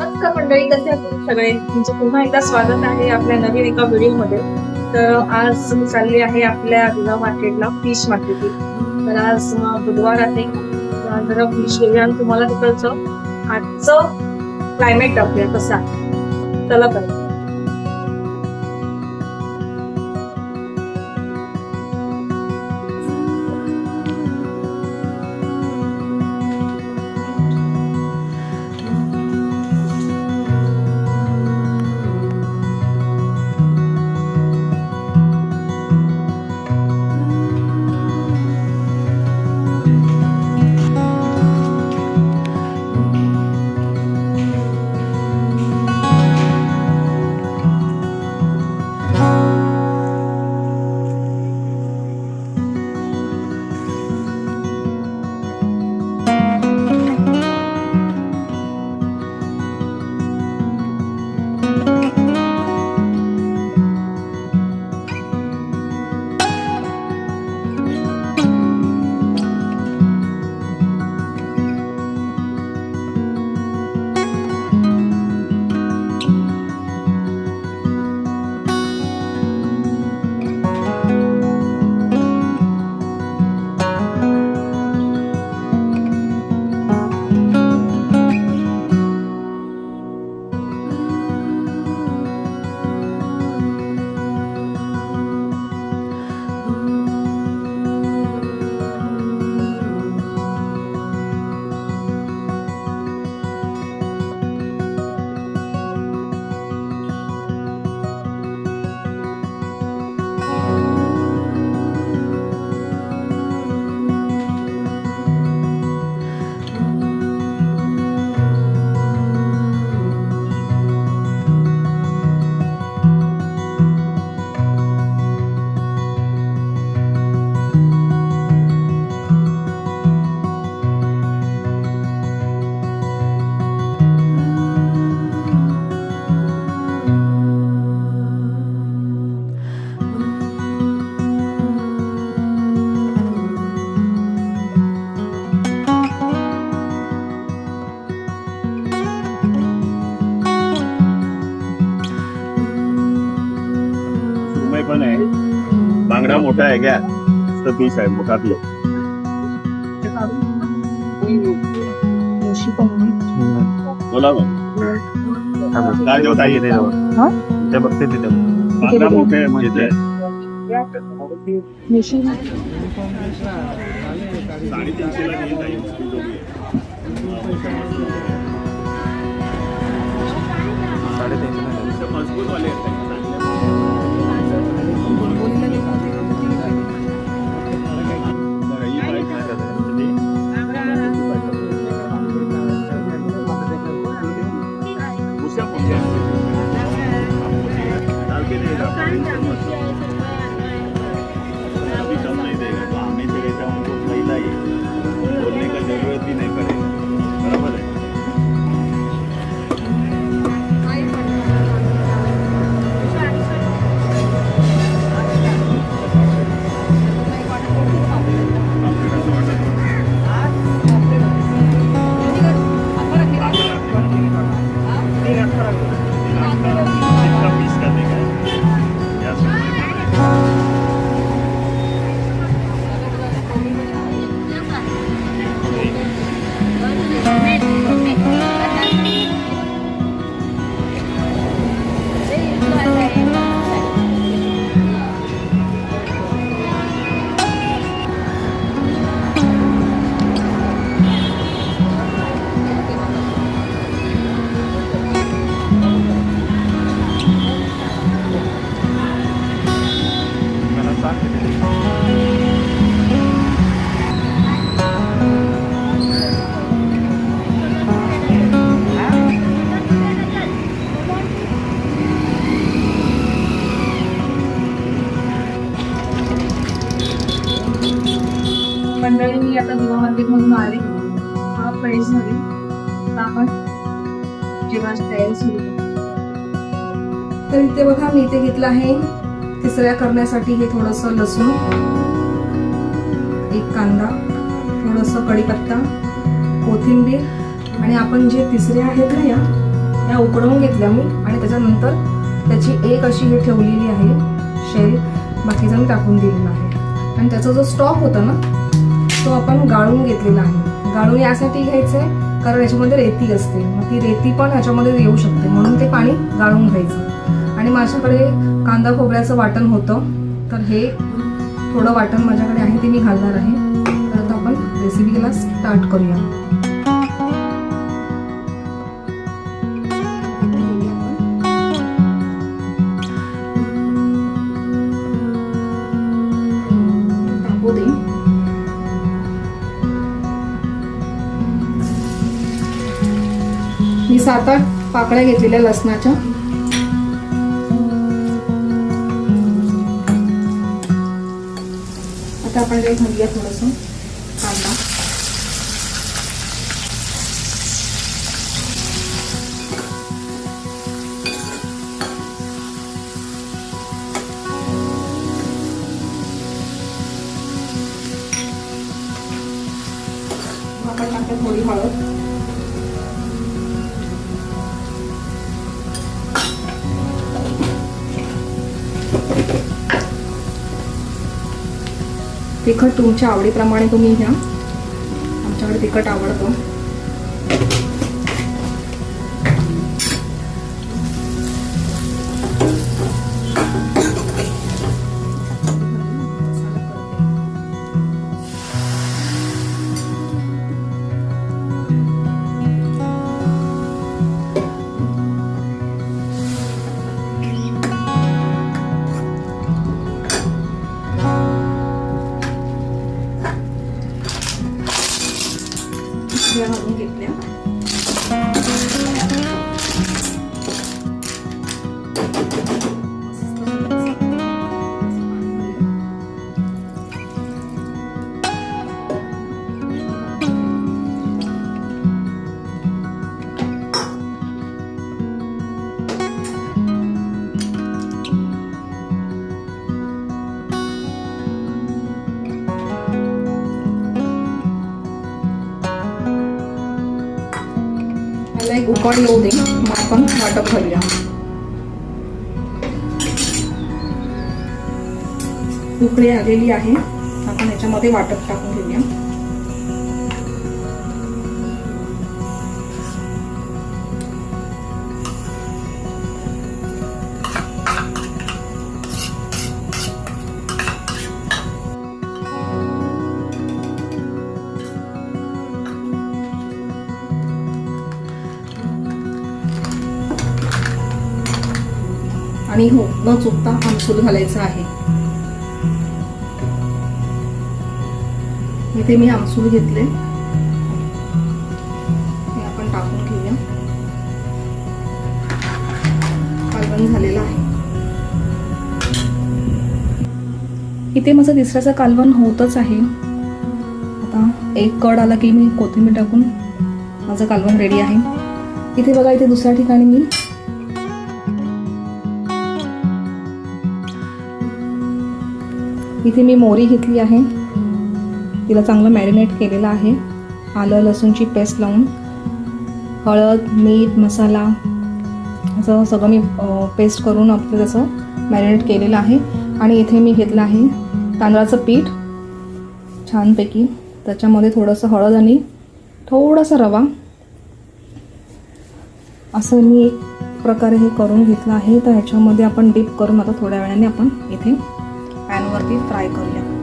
नमस्कार मंडळी कसे आहात सगळे? तुमचं पुन्हा एकदा स्वागत आहे आपल्या नवीन एका व्हिडिओमध्ये. तर आज चालली आहे आपल्या विवा मार्केटला फिश मार्केट तर आज बुधवार आहे. तर जरा फिश घेऊया आणि तुम्हाला तिकडचं आजचं क्लायमेट दाखवूया कसं आहे. चला तर. मोठा आहे घ्या मस्त पीस आहे पीस बोला मग काय जेवता येते हा? ते बघते तिथे बांगडा मोठे आहे म्हणजे साडेतीनशेला घेत आहे 班长。मंडळी मी आता गुवाहामध्ये म्हणून आले. हा फ्रेश झाले आपण जेवणाची तयारी सुरू तर इथे बघा मी इथे घेतलं आहे तिसऱ्या करण्यासाठी हे थोडंसं लसूण एक कांदा थोडंसं कढीपत्ता कोथिंबीर आणि आपण जे तिसरे आहेत ना या या उकडवून घेतल्या मी आणि त्याच्यानंतर त्याची एक अशी हे ठेवलेली आहे शेल बाकीचा मी टाकून दिलेला आहे. आणि त्याचा जो स्टॉक होता ना तो आपण गाळून घेतलेला आहे. गाळून यासाठी घ्यायचं आहे कारण याच्यामध्ये रेती असते. मग ती रेती पण ह्याच्यामध्ये येऊ शकते. म्हणून ते पाणी गाळून घ्यायचं. आणि माझ्याकडे कांदा खोबऱ्याचं वाटण होतं. तर हे थोडं वाटण माझ्याकडे आहे ते मी घालणार आहे. तर आता आपण रेसिपीला स्टार्ट करूया. सात आठ पाकळ्या घेतलेल्या लसणाच्या. आता आपण काही घालूया थोडंसं. तिखट तुमच्या आवडीप्रमाणे तुम्ही घ्या. आमच्याकडे तिखट आवडतं. Thank you. उकड येऊ दे. मग आपण वाटप करूया. उकळी आलेली आहे. आपण याच्यामध्ये वाटप टाकून घेऊया. आणि हो न चुकता आमसूल घालायचं आहे. इथे मी आमसूल घेतले. हे आपण टाकून घेऊया. कालवण झालेलं आहे. इथे माझं तिसऱ्याचं कालवण होतच आहे. आता एक कड आला की मी कोथिंबीर टाकून माझं कालवण रेडी आहे. इथे बघा इथे दुसऱ्या ठिकाणी मी इथे मी मोरी घेतली आहे. तिला चांगलं मॅरिनेट केलेलं आहे. आलं लसूणची पेस्ट लावून. हळद मीठ मसाला असं सगळं मी पेस्ट करून आपलं त्याचं मॅरिनेट केलेलं आहे. आणि इथे मी घेतलं आहे तांदळाचं पीठ. छानपैकी. त्याच्यामध्ये थोडंसं हळद आणि थोडासा रवा. असं मी एक प्रकारे हे करून घेतलं आहे. तर ह्याच्यामध्ये आपण डीप करून आता थोड्या वेळाने आपण इथे फ्राय करूया.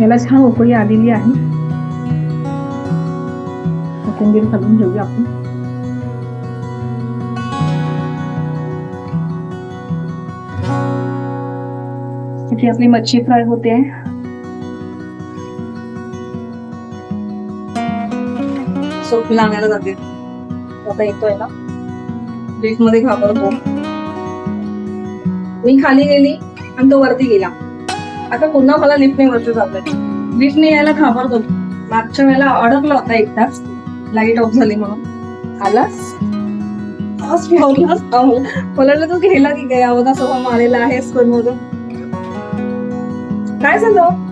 याला छान उकळी आलेली आहे. कोथिंबीर घालून घेऊया आपण. इथे आपली मच्छी फ्राय होते. स्वप्न आणायला जाते. आता येतोय ना? लिफ्टमध्ये घाबरतो. मी खाली गेली आणि तो वरती गेला. आता पुन्हा मला लिफ्टने वरती जातोय. लिफ्टने यायला घाबरतो मागच्या वेळेला अडकला होता एकटाच लाइट ऑफ झाली म्हणून. आलास? वाटलं तू गेला की काय? अवधा सभा मारेला आहे स्कूल मधून काय झालं?